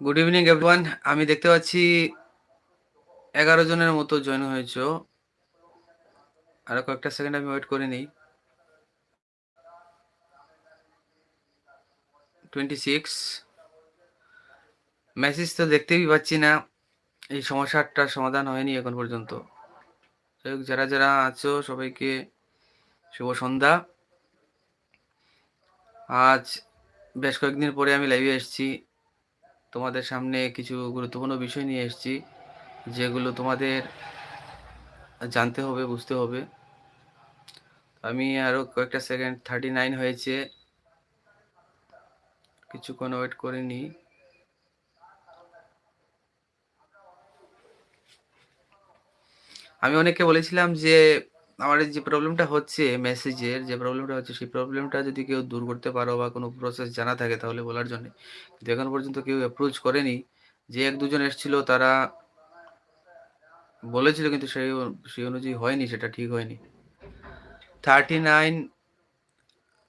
Good evening everyone আমি দেখতে পাচ্ছি এগারো জনের মতো জয়েন হয়েছো। আরও কয়েকটা সেকেন্ড আমি ওয়েট করে নিই। টোয়েন্টি সিক্স মেসেজ তো দেখতেই পাচ্ছি না। এই সমস্যাটার সমাধান হয়নি এখন পর্যন্ত। যারা যারা আছো, সবাইকে শুভ সন্ধ্যা। আজ বেশ কয়েকদিন পরে আমি লাইভে এসেছি। তোমাদের সামনে কিছু গুরুত্বপূর্ণ বিষয় নিয়ে এসেছি, যেগুলো তোমাদের জানতে হবে, বুঝতে হবে। আমি আরও কয়েকটা সেকেন্ড থার্টি নাইন হয়েছে। কিছুক্ষণ ওয়েট করে আমি অনেককে বলেছিলাম যে আমার যে প্রবলেমটা হচ্ছে মেসেজের যে প্রবলেমটা হচ্ছে সেই প্রবলেমটা যদি কেউ দূর করতে পারো বা কোনো প্রসেস জানা থাকে তাহলে বলার জন্য। কিন্তু এখন পর্যন্ত কেউ অ্যাপ্রোচ করেনি। যে এক দুজন এসেছিল তারা বলেছিল কিন্তু সেই সেই অনুযায়ী হয়নি, সেটা ঠিক হয়নি। Thirty nine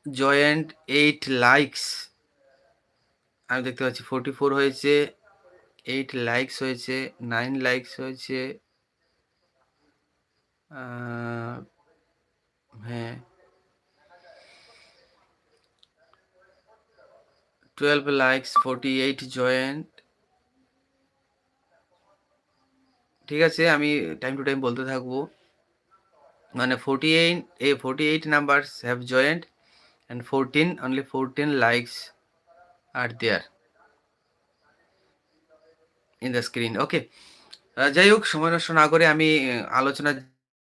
joined eight likes আমি দেখতে পাচ্ছি ফোরটি ফোর হয়েছে এইট লাইকস হয়েছে নাইন লাইকস হয়েছে হ্যাঁ। Twelve likes forty eight joined ঠিক আছে, আমি টাইম টু টাইম বলতে থাকব। মানে forty eight a forty eight numbers have joined and fourteen only fourteen likes are there in the screen okay যাই হোক, সময় নষ্ট না করে আমি আলোচনা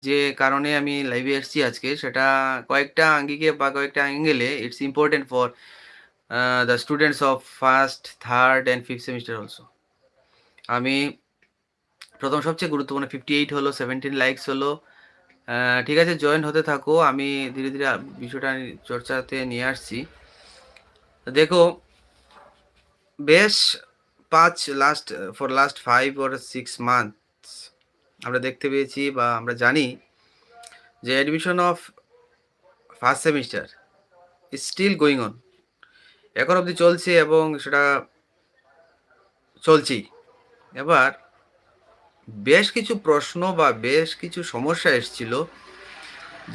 যে কারণে আমি লাইভে এসেছি আজকে, সেটা কয়েকটা আঙ্গিকে বা কয়েকটা অ্যাঙ্গেলে it's important for the students of first third and fifth semester also আমি প্রথম সবচেয়ে গুরুত্বপূর্ণ ফিফটি এইট হলো সেভেন্টিন লাইকস হলো। ঠিক আছে জয়েন হতে থাকো, আমি ধীরে ধীরে বিষয়টা চর্চাতে নিয়ে আসছি। দেখো, বেশ পাঁচ last for last five or six months আমরা দেখতে পেয়েছি বা আমরা জানি যে admission of first semester is still going on এখন অবধি চলছে এবং সেটা চলছেই। এবার বেশ কিছু প্রশ্ন বা বেশ কিছু সমস্যা এসেছিল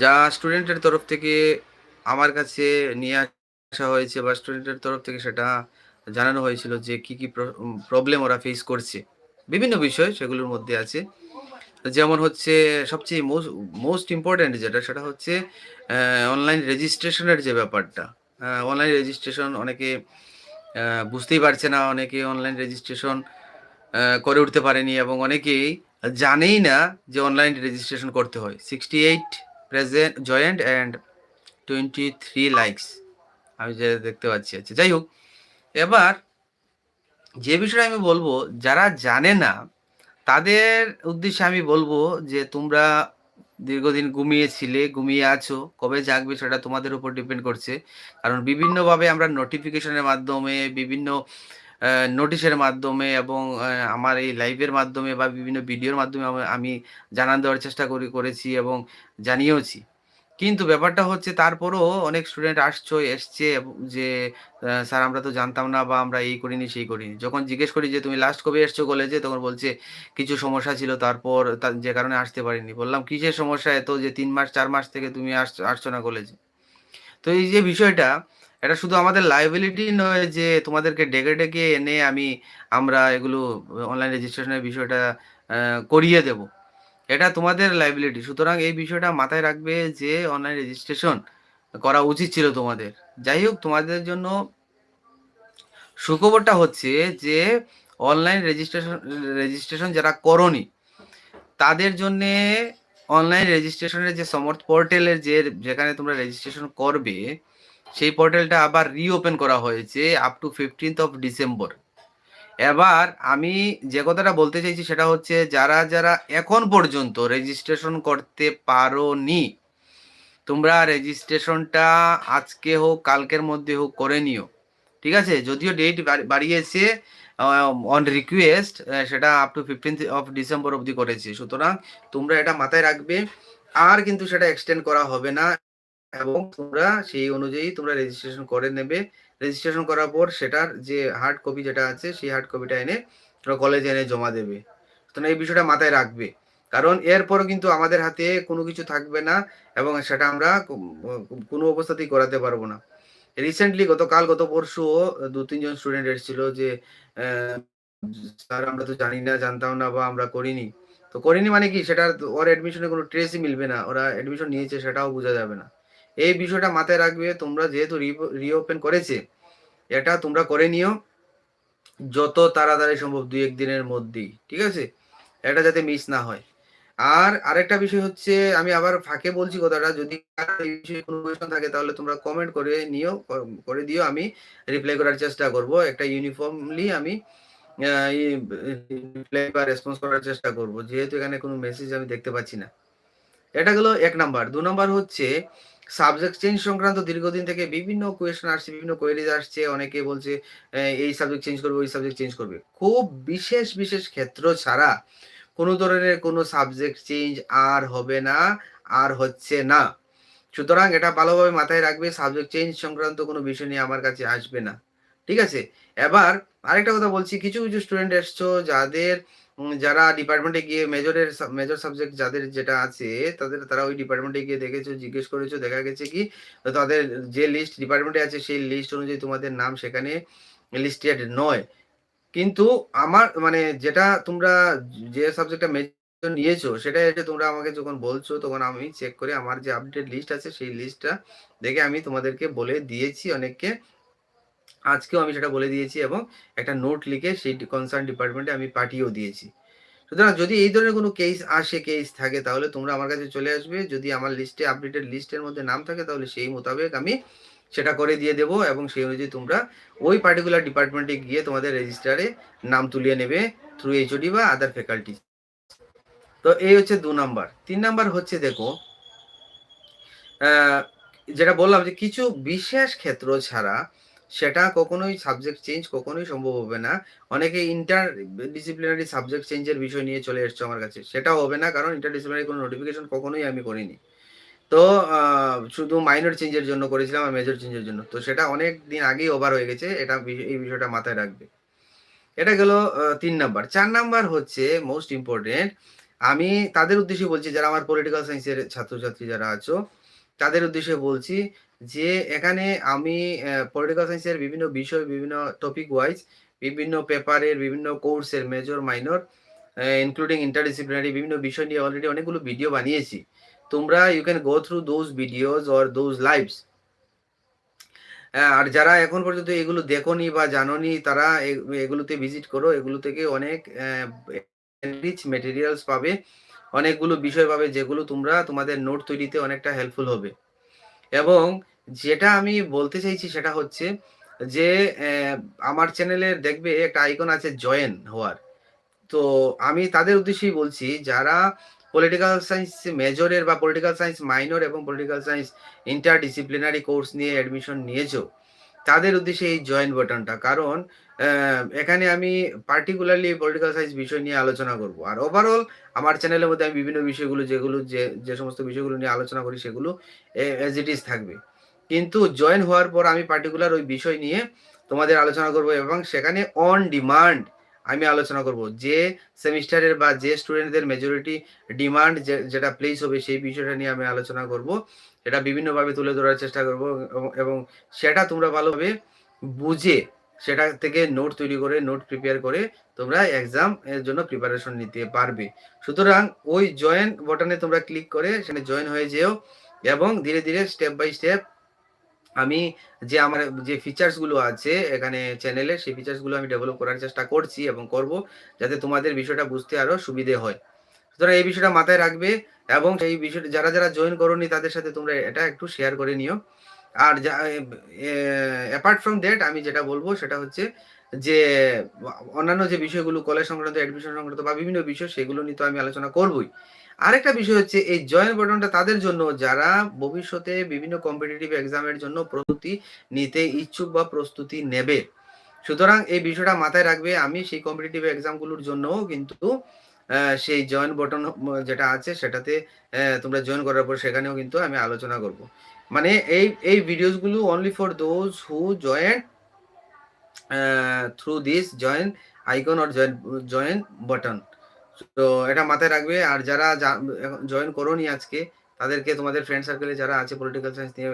যা স্টুডেন্টের তরফ থেকে আমার কাছে নিয়ে আসা হয়েছে বা স্টুডেন্টের তরফ থেকে সেটা জানানো হয়েছিল যে কি কি প্রবলেম ওরা ফেস করছে। বিভিন্ন বিষয় সেগুলোর মধ্যে আছে। যেমন হচ্ছে সবচেয়ে মোস্ট ইম্পর্ট্যান্ট যেটা, সেটা হচ্ছে অনলাইন রেজিস্ট্রেশনের যে ব্যাপারটা। অনলাইন রেজিস্ট্রেশন অনেকে বুঝতেই পারছে না, অনেকে অনলাইন রেজিস্ট্রেশন করে উঠতে পারেনি এবং অনেকেই জানেই না যে অনলাইন রেজিস্ট্রেশন করতে হয়। Sixty eight present joined and twenty three likes আমি যে দেখতে পাচ্ছি আচ্ছা যাই হোক, এবার যে বিষয়ে আমি বলব, যারা জানে না তাদের উদ্দেশ্যে আমি বলব যে তোমরা দীর্ঘদিন ঘুমিয়েছিলে, ঘুমিয়ে আছো, কবে জাগবে সেটা তোমাদের উপর ডিপেন্ড করছে। কারণ বিভিন্নভাবে আমরা নোটিফিকেশনের মাধ্যমে, বিভিন্ন নোটিশের মাধ্যমে এবং আমার এই লাইভের মাধ্যমে বা বিভিন্ন ভিডিওর মাধ্যমে আমি জানান দেওয়ার চেষ্টা করি, করেছি এবং জানিয়েওছি। কিন্তু ব্যাপারটা হচ্ছে তারপরও অনেক স্টুডেন্ট আসছো, এসছে যে স্যার, আমরা তো জানতাম না বা আমরা এই করিনি, সেই করিনি। যখন জিজ্ঞেস করি যে, তুমি লাস্ট কবে এসছো কলেজে তখন বলছে, কিছু সমস্যা ছিল, তারপর যে কারণে আসতে পারিনি। বললাম, কিসের সমস্যা এত যে, তিন মাস, চার মাস থেকে তুমি আসছো আসছো না কলেজে তো এই যে বিষয়টা, এটা শুধু আমাদের লাইবিলিটি নয় যে, তোমাদেরকে ডেকে ডেকে এনে আমি আমরা এগুলো অনলাইন রেজিস্ট্রেশনের বিষয়টা করিয়ে দেব। এটা তোমাদের লাইবিলিটি সুতরাং এই বিষয়টা মাথায় রাখবে যে অনলাইন রেজিস্ট্রেশন করা উচিত ছিল তোমাদের। যাই হোক, তোমাদের জন্য সুখবরটা হচ্ছে যে অনলাইন রেজিস্ট্রেশন রেজিস্ট্রেশন যারা করনি, তাদের জন্যে অনলাইন রেজিস্ট্রেশনের যে সমর্থ পোর্টালের যে, যেখানে তোমরা রেজিস্ট্রেশন করবে, সেই পোর্টালটা আবার রিওপেন করা হয়েছে up to fifteenth of December এবার আমি যে কথাটা বলতে চাইছি সেটা হচ্ছে যারা যারা এখন পর্যন্ত রেজিস্ট্রেশন করতে পারো নি তোমরা রেজিস্ট্রেশনটা আজকে হোক, কালকের মধ্যে হোক করে নিও। ঠিক আছে? যদিও ডেট বাড়িয়েছে অন রিকোয়েস্ট সেটা up to fifteenth of December অবধি করেছে। সুতরাং তোমরা এটা মাথায় রাখবে। আর কিন্তু সেটা এক্সটেন্ড করা হবে না। এবং তোমরা সেই অনুযায়ী তোমরা রেজিস্ট্রেশন করে নেবে। রেজিস্ট্রেশন করার পর সেটার যে হার্ড কপি যেটা আছে, সেই হার্ড কপিটা এনে তোমরা কলেজে এনে জমা দেবে। তোমরা এই বিষয়টা মাথায় রাখবে। কারণ এরপরও কিন্তু আমাদের হাতে কোনো কিছু থাকবে না এবং সেটা আমরা কোনো অবস্থাতেই করাতে পারব না। রিসেন্টলি গতকাল, গত পরশু দু, তিনজন স্টুডেন্ট এসেছিল যে স্যার আমরা তো জানি না, জানতাম না বা আমরা করিনি। তো করিনি মানে কি? সেটা ওর অ্যাডমিশনে কোনো ট্রেসই মিলবে না। ওরা অ্যাডমিশন নিয়েছে, সেটাও বোঝা যাবে না। এই বিষয়টা মাথায় রাখবে, তোমরা যেহেতু রিওপেন করেছে, এটা তোমরা করে নিও, যত তাড়াতাড়ি সম্ভব দুই একদিনের মধ্যেই, ঠিক আছে? এটা যাতে মিস না হয়। আর আরেকটা বিষয় হচ্ছে, আমি আবার ফাঁকে বলছি কথাটা, যদি কোনো কোয়েশন থাকে, তাহলে তোমরা কমেন্ট করে নিও, করে দিও, আমি রিপ্লাই করার চেষ্টা করব। একটা ইউনিফর্মলি আমি রিপ্লাই বা রেসপন্স করার চেষ্টা করব, যেহেতু এখানে কোনো মেসেজ আমি দেখতে পাচ্ছি না। এটা গেল এক নাম্বার দু নাম্বার হচ্ছে সাবজেক্ট চেঞ্জ সংক্রান্ত দীর্ঘদিন থেকে বিভিন্ন কোয়েশন আসছে, বিভিন্ন কোয়েরিজ আসছে, অনেকে বলছে এই সাবজেক্ট চেঞ্জ করবে, ওই সাবজেক্ট চেঞ্জ করবে। খুব বিশেষ বিশেষ ক্ষেত্র ছাড়া কোনো ধরনের কোনো সাবজেক্ট চেঞ্জ আর হবে না, আর হচ্ছে না। সুতরাং এটা ভালোভাবে মাথায় রাখবে সাবজেক্ট চেঞ্জ সংক্রান্ত কোনো বিষয় নিয়ে আমার কাছে আসবে না। ঠিক আছে? এবার আরেকটা কথা বলছি, কিছু কিছু স্টুডেন্ট এসছো যাদের যারা ডিপার্টমেন্টে গিয়ে মেজরের মেজর সাবজেক্ট যাদের যেটা আছে, তাদের, তারা ওই ডিপার্টমেন্টে গিয়ে দেখেছ, জিজ্ঞেস করেছ, দেখা গেছে কি, তাদের যে লিস্ট ডিপার্টমেন্টে আছে, সেই লিস্ট অনুযায়ী তোমাদের নাম সেখানে লিস্টেড নয়। কিন্তু আমার মানে যেটা তোমরা যে সাবজেক্টটা মেজর নিয়েছো সেটা এসে তোমরা আমাকে যখন বলছো, তখন আমি চেক করে আমার যে আপডেট লিস্ট আছে, সেই লিস্টটা দেখে আমি তোমাদেরকে বলে দিয়েছি অনেককে। আজকেও আমি সেটা বলে দিয়েছি এবং একটা নোট লিখে সেই কনসার্ন ডিপার্টমেন্টে আমি পাঠিয়েও দিয়েছি। সুতরাং যদি এই ধরনের কোনো কেস আসে কেস থাকে, তাহলে তোমরা আমার কাছে চলে আসবে। যদি আমার লিস্টে আপডেটেড লিস্টের মধ্যে নাম থাকে, তাহলে সেই মোতাবেক আমি সেটা করে দিয়ে দেবো এবং সেই অনুযায়ী তোমরা ওই পার্টিকুলার ডিপার্টমেন্টে গিয়ে তোমাদের রেজিস্টারে নাম তুলিয়ে নেবে থ্রু এইচওডি বা আদার ফ্যাকাল্টি তো এই হচ্ছে দু নাম্বার তিন নাম্বার হচ্ছে দেখো যেটা বললাম যে কিছু বিশেষ ক্ষেত্র ছাড়া সেটা কখনোই সাবজেক্ট চেঞ্জ কখনোই সম্ভব হবে না। অনেকে ইন্টার ডিসিপ্লিনারি সাবজেক্ট চেঞ্জের বিষয় নিয়ে চলে এসছো আমার কাছে। সেটাও হবে না, কারণ ইন্টার ডিসিপ্লিনারি কোনো নোটিফিকেশন কখনোই আমি করিনি। তো শুধু মাইনর চেঞ্জের জন্য করেছিলাম আর মেজর চেঞ্জের জন্য। তো সেটা অনেক দিন আগেই ওভার হয়ে গেছে, এটা এই বিষয়টা মাথায় রাখবে। এটা গেল তিন নাম্বার। চার নাম্বার হচ্ছে মোস্ট ইম্পর্টেন্ট আমি তাদের উদ্দেশ্যে বলছি, যারা আমার পলিটিক্যাল সায়েন্সের ছাত্রছাত্রী যারা আছো, তাদের উদ্দেশ্যে বলছি যে এখানে আমি পলিটিক্যাল সায়েন্সের বিভিন্ন বিষয়, বিভিন্ন টপিক ওয়াইজ বিভিন্ন পেপারের বিভিন্ন কোর্সের মেজর মাইনর ইনক্লুডিং ইন্টারডিসিপ্লিনারি বিভিন্ন বিষয় নিয়ে অলরেডি অনেকগুলো ভিডিও বানিয়েছি। তোমরা you can go through those videos or those lives আর যারা এখন পর্যন্ত এগুলো দেখোনি বা জানোনি, তারা এগুলোতে ভিজিট করো। এগুলো থেকে অনেক রিচ মেটেরিয়ালস পাবে। অনেকগুলো বিষয় পাবে যেগুলো তোমরা তোমাদের নোট তৈরিতে অনেকটা হেল্পফুল হবে। এবং যেটা আমি বলতে চাইছি সেটা হচ্ছে যে আমার চ্যানেলের দেখবে একটা আইকন আছে জয়েন হওয়ার। তো আমি তাদের উদ্দেশ্যেই বলছি, যারা পলিটিক্যাল সায়েন্স মেজরের বা পলিটিক্যাল সায়েন্স মাইনর এবং political science interdisciplinary course নিয়ে অ্যাডমিশন নিয়েছো, তাদের উদ্দেশ্যে এই জয়েন বাটনটা কারণ এখানে আমি পার্টিকুলারলি পলিটিক্যাল সায়েন্স বিষয় নিয়ে আলোচনা করব। আর ওভারঅল আমার চ্যানেলের মধ্যে আমি বিভিন্ন বিষয়গুলো যেগুলো যে যে সমস্ত বিষয়গুলো নিয়ে আলোচনা করি সেগুলো এজ ইট ইজ থাকবে। কিন্তু জয়েন হওয়ার পর আমি পার্টিকুলার ওই বিষয় নিয়ে তোমাদের আলোচনা করব এবং সেখানে অন ডিমান্ড আমি আলোচনা করব। যে সেমিস্টারের বা যে স্টুডেন্টদের মেজরিটি ডিমান্ড যেটা প্লেস হবে সেই বিষয়টা নিয়ে আমি আলোচনা করব। সেটা বিভিন্নভাবে তুলে ধরার চেষ্টা করব এবং সেটা তোমরা ভালোভাবে বুঝে সেটা থেকে নোট তৈরি করে নোট প্রিপেয়ার করে তোমরা এক্সাম এর জন্য প্রিপারেশন নিতে পারবে। সুতরাং ওই জয়েন বটনে তোমরা ক্লিক করে সেখানে জয়েন হয়ে যেও এবং ধীরে ধীরে স্টেপ বাই স্টেপ আমি যে আমার যে ফিচার্সগুলো আছে এখানে চ্যানেলে সেই ফিচার্সগুলো আমি ডেভেলপ করার চেষ্টা করছি এবং করব যাতে তোমাদের বিষয়টা বুঝতে আরও সুবিধে হয়। সুতরাং এই বিষয়টা মাথায় রাখবে এবং সেই বিষয়টা যারা যারা জয়েন করোনি তাদের সাথে তোমরা এটা একটু শেয়ার করে নিও। আর অ্যাপার্ট ফ্রম দ্যাট আমি যেটা বলব সেটা হচ্ছে যে, অন্যান্য যে বিষয়গুলো কলেজ সংক্রান্ত অ্যাডমিশন সংক্রান্ত বা বিভিন্ন বিষয়, সেগুলো নিয়ে তো আমি আলোচনা করবই। আরেকটা বিষয় হচ্ছে এই জয়েন বাটনটা তাদের জন্য, যারা ভবিষ্যতে বিভিন্ন কম্পিটিটিভ এক্সামের জন্য প্রস্তুতি নিতে ইচ্ছুক বা প্রস্তুতি নেবে। সুতরাং এই বিষয়টা মাথায় রাখবে। আমি সেই কম্পিটিটিভ এক্সামগুলোর জন্য কিন্তু সেই জয়েন বটন যেটা আছে সেটাতে তোমরা জয়েন করার পর সেখানেও কিন্তু আমি আলোচনা করব। মানে এই এই ভিডিওসগুলো only for those who join through this join icon or join join button তো এটা মাথায় রাখবে। আর যারা জয়েন করোনি আজকে, তাদেরকে তোমাদের ফ্রেন্ড সার্কেলে যারা আছে পলিটিক্যাল সায়েন্স নিয়ে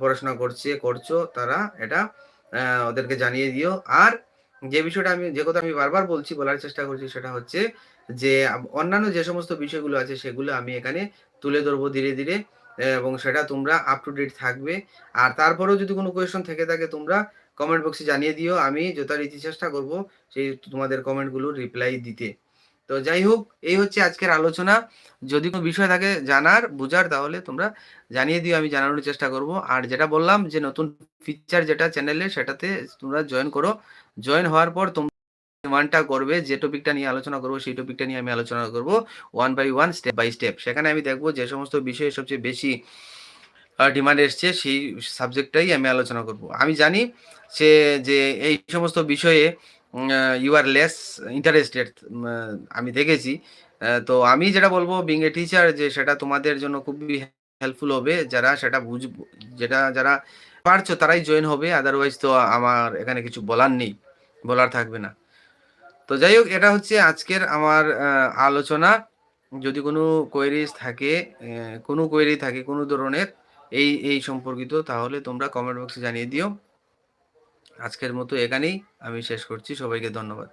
পড়াশোনা করছে, করছ, তারা এটা ওদেরকে জানিয়ে দিও। আর যে বিষয়টা আমি, যে কথা আমি বারবার বলছি, বলার চেষ্টা করছি, সেটা হচ্ছে যে অন্যান্য যে সমস্ত বিষয়গুলো আছে, সেগুলো আমি এখানে তুলে ধরবো ধীরে ধীরে। এবং সেটা তোমরা আপ টু ডেট থাকবে। আর তারপরেও যদি কোনো কোয়েশন থেকে থাকে, তোমরা কমেন্ট বক্সে জানিয়ে দিও। আমি যথারীতি চেষ্টা করব সেই তোমাদের কমেন্টগুলো রিপ্লাই দিতে। তো যাই হোক, এই হচ্ছে আজকের আলোচনা। যদি কোনো বিষয় থাকে জানার, বোঝার, তাহলে তোমরা জানিয়ে দিও, আমি জানানোর চেষ্টা করব। আর যেটা বললাম যে নতুন ফিচার যেটা চ্যানেলে সেটাতে তোমরা জয়েন করো। জয়েন হওয়ার পর তোমরা ওয়ানটা করবে, যে টপিকটা নিয়ে আলোচনা করব, সেই টপিকটা নিয়ে আমি আলোচনা করব one by one step by step সেখানে আমি দেখব যে সমস্ত বিষয়ে সবচেয়ে বেশি ডিমান্ড এসছে, সেই সাবজেক্টটাই আমি আলোচনা করব। আমি জানি সে, যে এই সমস্ত বিষয়ে ইউ আর লেস ইন্টারেস্টেড আমি দেখেছি। তো আমি যেটা বলব বিং এ টিচার যে সেটা তোমাদের জন্য খুবই হেল্পফুল হবে। যারা সেটা বুঝব যেটা, যারা পারছ তারাই জয়েন হবে। আদারওয়াইজ তো আমার এখানে কিছু বলার নেই, বলার থাকবে না। তো যাই হোক এটা হচ্ছে আজকের আমার আলোচনা। যদি কোনো কোয়েরিজ থাকে কোনো কোয়েরি থাকে, কোনো ধরনের এই এই সম্পর্কিত, তাহলে তোমরা কমেন্ট বক্সে জানিয়ে দিও। আজকের মতো এখানেই আমি শেষ করছি। সবাইকে ধন্যবাদ।